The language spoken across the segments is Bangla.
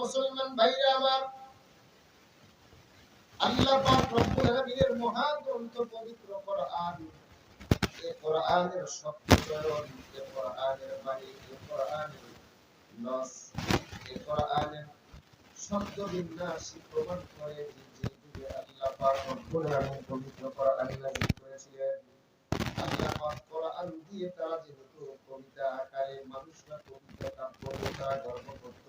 মুসলমান ভাইরা আমার। আল্লাহ রব্বুল আলামিনের মহান গ্রন্থ পবিত্র কোরআন এই কোরআনের শব্দ চয়ন এই কোরআনের বাণী এই কোরআনের নস এই কোরআনের শব্দ বিন্যাস প্রমাণ করে যে যুগে আল্লাহ পাক রব্বুল আলামিন পবিত্র কোরআন নাযিল করেছিলেন। আল্লাহ পাক কোরআন দিয়ে তারা যেহেতু কবিতা আকারে মানুষরা কবিতা, কাব্য তারা গর্ব করত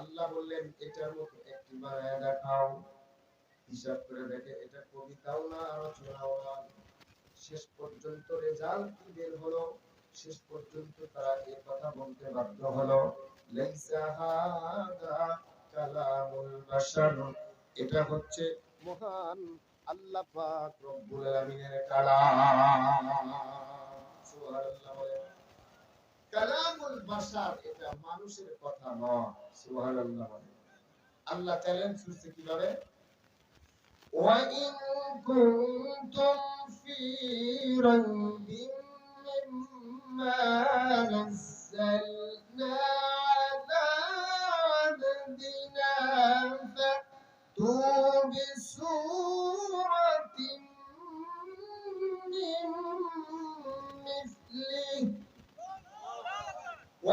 আল্লাহ বললেন, এটার মতো একটি বানায় দেখাও হিসাব করে দেখে এটা কবিতাও না রচনাও না। শেষ পর্যন্ত রেজাল্ট কি বের হলো? শেষ পর্যন্ত তারা এই কথা বলতে বাধ্য হলো। এটা হচ্ছে মহান আল্লাহ রব্বুল আলামিনের কালাম। সুবহানাল্লাহ কালামুল বাশার এটা মানুষের কথা নয় সুবহানাল্লাহ বলেন আল্লাহ চ্যালেঞ্জ ছুড়ছে কিভাবে وإن كنتم في ريب مما نزلنا على عبدنا فأتوا بسورة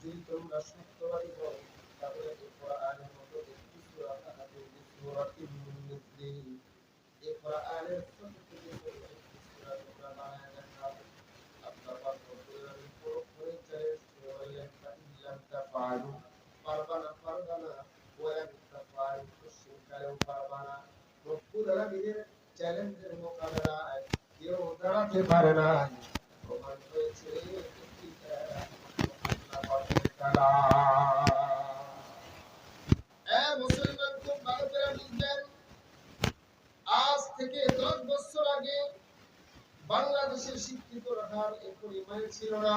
যদি তোমরা সত্যবাদী হও তাহলে এই কোরআনের মতো একটি সূরা সূরাতিন মিন মিসলিহি এই কোরআনের ছোট থেকে ছোট একটি সূরা করে বললেন ফাইল্লাম তাফআলু পারবা না পারবা না ওয়ালাম তাফআলু কোশ্চিনকালেও পারবা না রব্বুল আলামিনের চ্যালেঞ্জের মোকাবেলায় কেউ দাঁড়াতে পারে না প্রমাণ হয়েছে একটি আল্লাহ পাকের কালাম। এ মুসলমান খুব ভালো করে বুঝবেন আজ থেকে দশ বছর আগে বাংলাদেশের শিক্ষিত হার এই পরিমাণ ছিল না।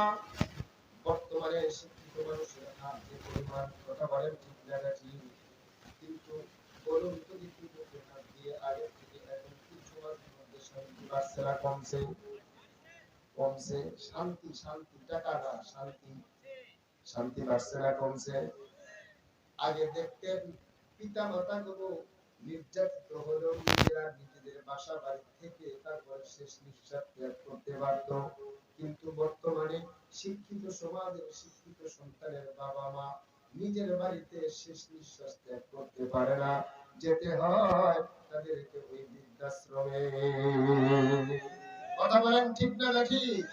বর্তমানে শিক্ষিত মানুষের হার যে পরিমাণ কথা বলেন, ঠিক জায়গা কিন্তু বলুন তো হাত দিয়ে আগের থেকে এখন কিছু মাসের মধ্যে শান্তি না, কমছে? কমছে। শান্তি শান্তি টাকা না, শান্তি। শান্তি না, কমছে। আগে দেখতেন পিতা মাতা গুলো নির্যাতিত হলেও নিজেরা নিজেদের বাসা বাড়ি থেকে তারপরে শেষ নিঃশ্বাস ত্যাগ করতে পারত। কিন্তু বর্তমানে শিক্ষিত সমাজের শিক্ষিত সন্তানের বাবা মা নিজের বাড়িতে শেষ নিঃশ্বাস ত্যাগ করতে পারে না। যেতে হয় তাদেরকে ওই বৃদ্ধাশ্রমে। কথা বলেন ঠিক না নাকি?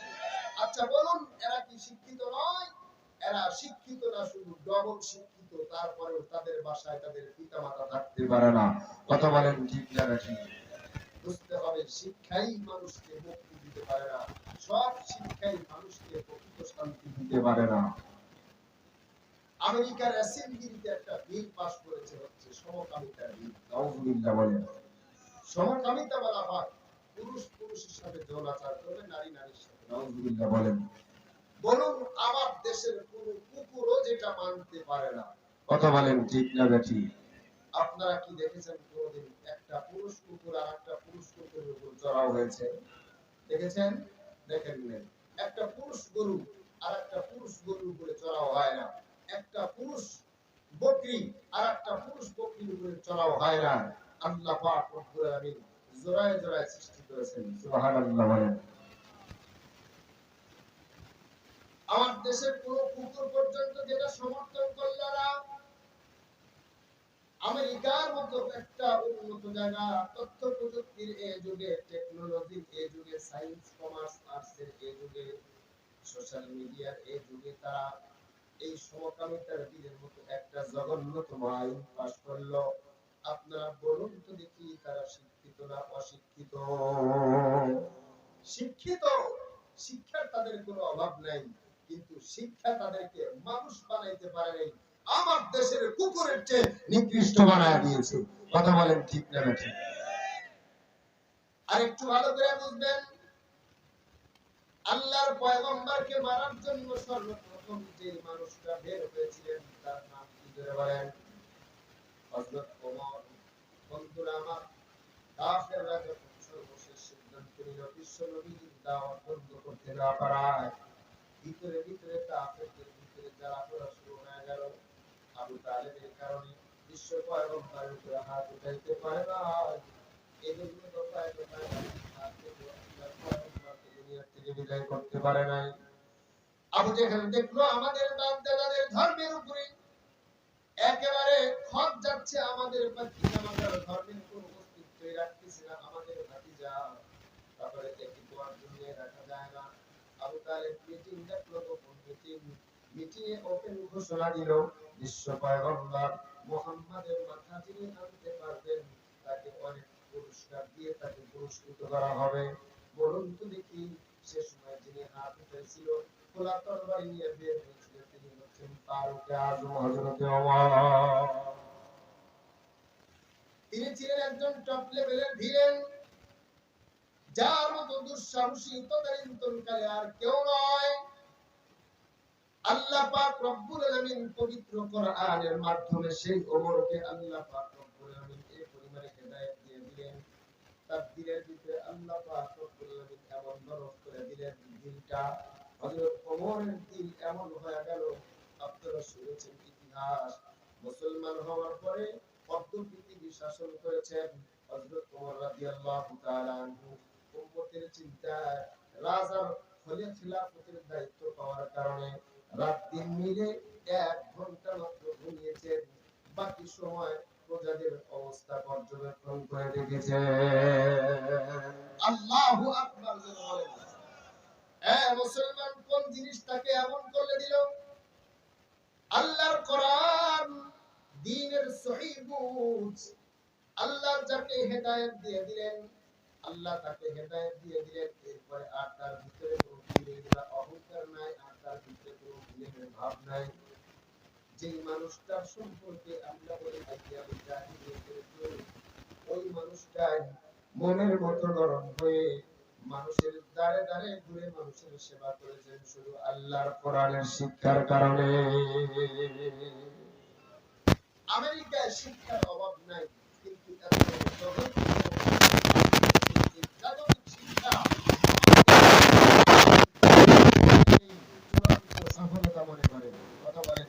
আচ্ছা বলুন, এরা কি শিক্ষিত নয়? এরা শিক্ষিত না শুধু ডবল শিক্ষিত, তারপরেও তাদের বাসায় তাদের পিতা মাতা থাকতে পারে না। কথা বলেন ঠিক না নাকি? বুঝতে হবে শিক্ষাই মানুষকে মুক্তি দিতে পারে না। সব শিক্ষাই মানুষকে প্রকৃত শান্তি দিতে পারে না। আমেরিকার অ্যাসেম্বলিতে একটা বিল পাস করেছে হচ্ছে সমকামিতা বিল। নাউজুবিল্লাহ বলেন সমকামিতা বলা হয়। পুরুষ পুরুষের সাথে যৌনাচার করবে নারী নারীর সাথে। নাউজুবিল্লাহ বলেন বলুন আমার দেশের কোন কুকুরও যেটা মানতে পারে না। কথা বলেন ঠিক না বেঠি আপনারা কি দেখেছেন কোনদিন? একটা পুরুষ কুকুর আর একটা পুরুষ কুকুরের উপর চড়াও হয়েছে। দেখেছেন? দেখেন। একটা পুরুষ গরু আর একটা পুরুষ গরুর উপরে চড়াও হয় না। একটা পুরুষ বকরি আর একটা পুরুষ বকরির উপরে চড়াও হয় না। আল্লাহ পাক রব্বুল আলামিন জোড়ায় জোড়ায় সৃষ্টি করেছেন। সুবহানাল্লাহ আমার দেশের কোন কুকুর পর্যন্ত যেটা সমর্থন করল না আমেরিকার মতো একটা উন্নত জায়গা, তথ্য প্রযুক্তির এই যুগে টেকনোলজির এই যুগে সায়েন্স কমার্স আর্টসের এই যুগে সোশ্যাল মিডিয়ার এই যুগে তারা এই সমকামিতার বীরের মতো একটা জঘন্যতম আইন পাশ করল। আপনারা বলুন তো দেখি তারা শিক্ষিত না অশিক্ষিত? শিক্ষিত! শিক্ষার তাদের কোনো অভাব নাই, কিন্তু শিক্ষা তাদেরকে মানুষ বানাইতে পারে নাই। আমার দেশের কুকুরের চেয়ে নিকৃষ্ট বানায় দিয়েছে। কথা বলেন ঠিক না না ঠিক। আর একটু ভালো করে বুঝবেন, আল্লাহর পয়গম্বরকে মারার জন্য সর্বপ্রথম যে মানুষটা বের হয়েছিলেন, তার নাম কি ধরে বলেন? হযরত ভিতরে ভিতরে কাফেরদের ভিতরে যারা করা শুরু হয়ে গেল। আবু তালেবের কারণে বিশ্ব পয়গম্বরের উপরে হাত উঠাইতে পারে না। হাত থেকে বিদায় করতে পারে নাই। আবু যেখানে দেখল আমাদের দাদাদের ধর্মের উপরে একেবারে খত যাচ্ছে আমাদের আমাদের ধর্মের রাখতেছে না আমাদের তারপরে দেখি তোমার দুনিয়ায় রাখা যায় না। আবু তালেব মিটিং গোপন মিটিং মিটিং ওপেন ঘোষণা দিল বিশ্ব মুহাম্মাদের পারবেন, তাকে অনেক পুরস্কার দিয়ে তাকে পুরস্কৃত করা হবে। সে সময় হাত উঠেছিল বের হয়েছিল, তিনি হচ্ছেন তিনি ছিলেন একজন টপ লেভেলের ভিলেন যার মতো দুঃসাহসী তদানীন্তনকালে আর কেউ নয়। ইতিহাস। মুসলমান হওয়ার পরে অর্ধ পৃথিবী শাসন করেছেন হযরত চিন্তায় রাজার খিলাফতের দায়িত্ব পাওয়ার কারণে রাত মিলে এক ঘণ্টা মাত্র ঘুমিয়েছেন। বাকি সময় প্রজাদের অবস্থা পর্যবেক্ষণ করে দেখেছে আল্লাহু আকবার হ্যাঁ মুসলমান, কোন জিনিসটাকে এমন করে দিল? আল্লাহর কোরআন দ্বীনের সহিহ বুঝ। আল্লাহ যাকে হেদায়েত দিয়ে দিলেন, আল্লাহ তাকে হেদায়েত দিয়ে দিলেন। এরপরে আর তার ভিতরে কোনো অহংকার নাই তার ভিতরে কোনো ফিলিংয়ের ভাব নাই। যেই মানুষটার সম্পর্কে আমরা বলি আইয়া জাহিলিয়াতের ওই মানুষটাই মনের মতো নরম হয়ে মানুষের দ্বারে দ্বারে ঘুরে মানুষের সেবা করেছেন শুধু আল্লাহর কোরআনের শিক্ষার কারণে। আমেরিকায় শিক্ষার অভাব নাই, কিন্তু সফলতা মনে করে কথা বলেন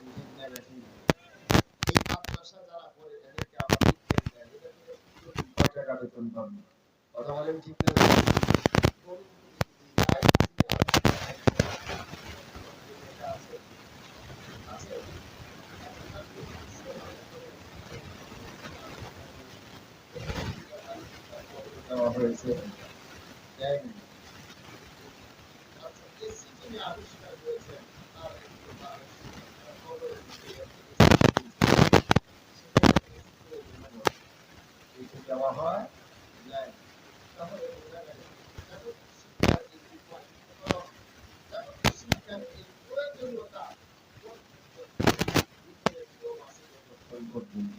কথা হয়েছে দেয়নি আচ্ছা এসি যিনি আবিষ্কার করেছেন তার একটু তার খবরের বিষয়ে এইটা দেওয়া হয় নাই তাহলে বোঝা গেল জাগতিক শিক্ষার এই বিপদ জাগতিক শিক্ষার এই প্রয়োজনীয়তা ভিতরে কেউ আছে যতক্ষণ পর্যন্ত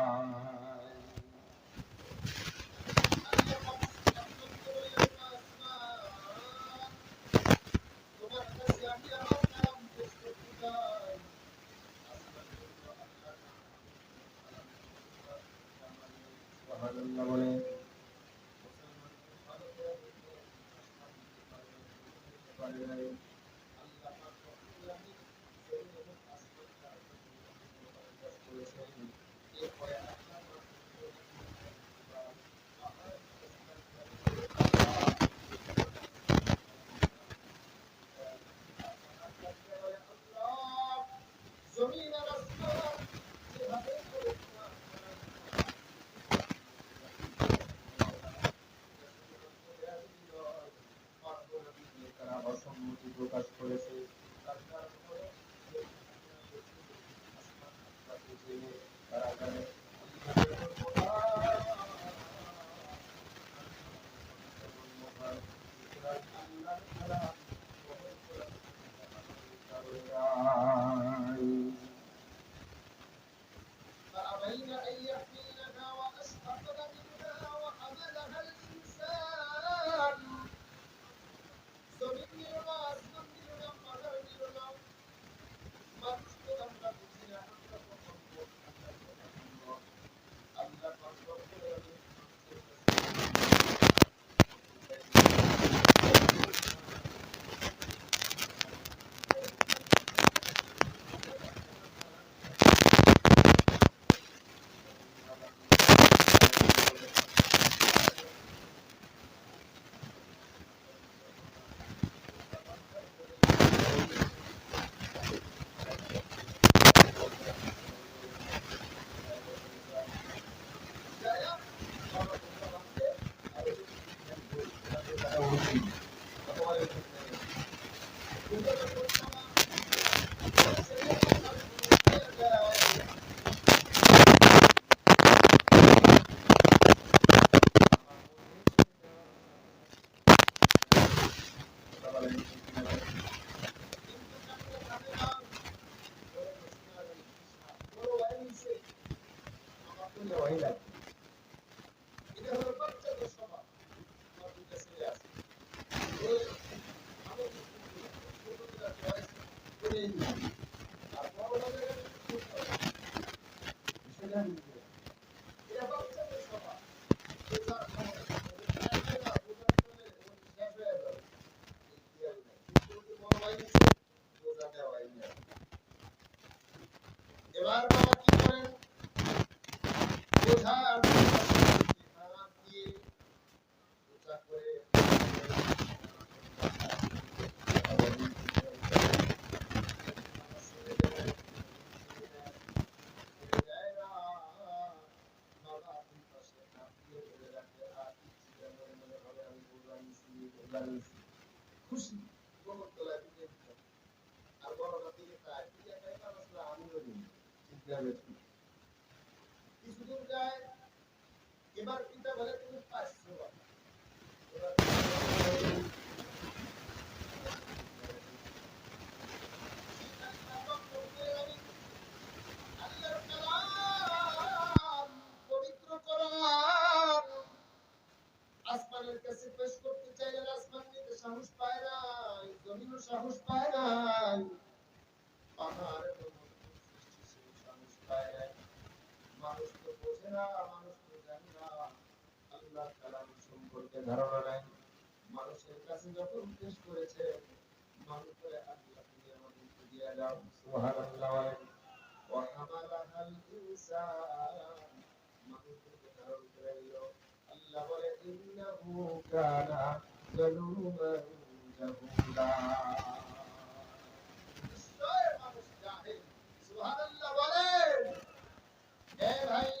বলে পারিবারিক দুইটা মহিলা এটা হলো বাচ্চাদের সমাজ আমার দুইটা ছেলে আছে আর বড় জায়গায় আল্লাহ বলে ইন্নাহু কানা যালুমান জাহুলা সুবহানাল্লাহ ভাই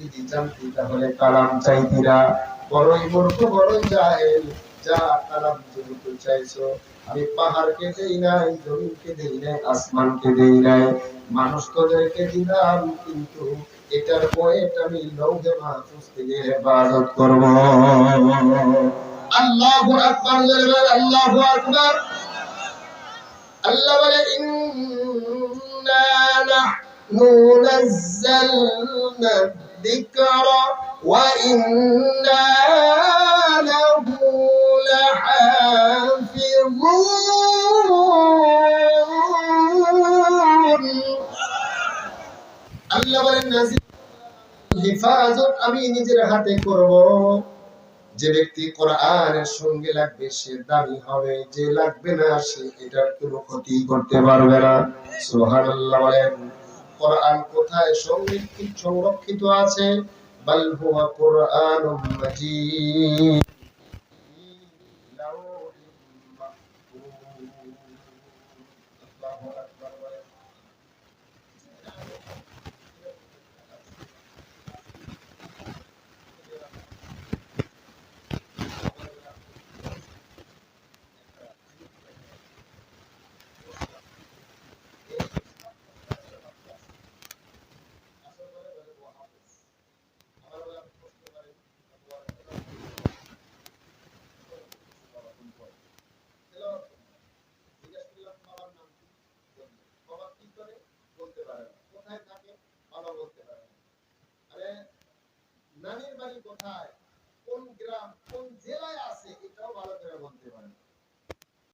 যদি জানতি, তাহলে কালাম চাইতি না বড়ই মূর্খ, বড়ই জাহেল, যা কালাম যেহেতু চাইছো। আমি পাহাড়কে দেই নাই, জমিনকে দেই নাই, আসমানকে দেই নাই। মানুষ তোদেরকে দিলাম, কিন্তু এটার ওয়েট আমি লৌহে মাহফুজ থেকে হেফাজত করব। আল্লাহু আকবার আল্লাহু আকবার। আল্লাহ বলে, ইন্না নাহনু নাযালনা আল্লাহ বলেন, নাজিল হিফাজত আমি নিজের হাতে করব। যে ব্যক্তি কোরআনের সঙ্গে লাগবে, সে দামি হবে। যে লাগবে না, সে এটার কোনো ক্ষতি করতে পারবে না। সুবহানাল্লাহ বলেন। কোরআন কোথায়? সংরক্ষিত আছে। বাল কোরআনুম মাজিদ।